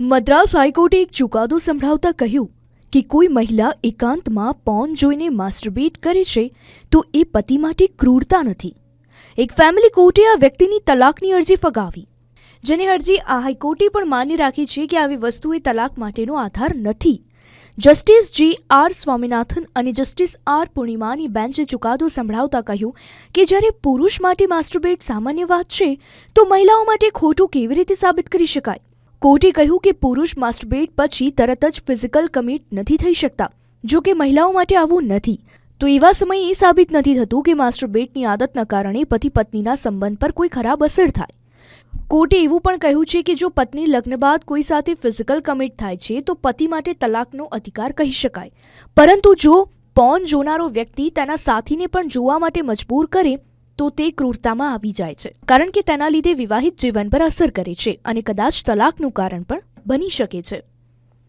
મદ્રાસ હાઈકોર્ટે એક ચુકાદો સંભળાવતા કહ્યું કે કોઈ મહિલા એકાંતમાં પોન જોઈને માસ્ટરબેટ કરે છે તો એ પતિ માટે ક્રૂરતા નથી. એક ફેમિલી કોર્ટે આ વ્યક્તિની તલાકની અરજી ફગાવી, જેની અરજી આ હાઈકોર્ટે પણ માન્ય રાખી છે કે આવી વસ્તુ એ તલાક માટેનો આધાર નથી. જસ્ટિસ જી આર સ્વામિનાથન અને જસ્ટિસ આર પૂર્ણિમાની બેન્ચે ચુકાદો સંભળાવતા કહ્યું કે જ્યારે પુરુષ માટે માસ્ટરબેટ સામાન્ય વાત છે, તો મહિલાઓ માટે ખોટું કેવી રીતે સાબિત કરી શકાય? કોર્ટે કહ્યું કે પુરુષ માસ્ટરબેટ પછી તરત જ ફિઝિકલ કમિટ નથી થઈ શકતા. જો કે મહિલાઓ માટે આવું નથી. તો એવા સમયે એ સાબિત નથી થતું કે માસ્ટરબેટની આદતના કારણે પતિ પત્નીના સંબંધ પર કોઈ ખરાબ અસર થાય. કોર્ટે એવું પણ કહ્યું છે કે જો પત્ની લગ્ન બાદ કોઈ સાથે ફિઝિકલ કમિટ થાય છે, તો પતિ માટે તલાકનો અધિકાર કહી શકાય. પરંતુ જો પોન જોનારો વ્યક્તિ તેના સાથીને પણ જોવા માટે મજબૂર કરે તો તે ક્રૂરતામાં આવી જાય છે. કારણ કે તેના લીધે વિવાહિત જીવન પર અસર કરે છે અને કદાચ તલાકનું કારણ પણ બની શકે છે.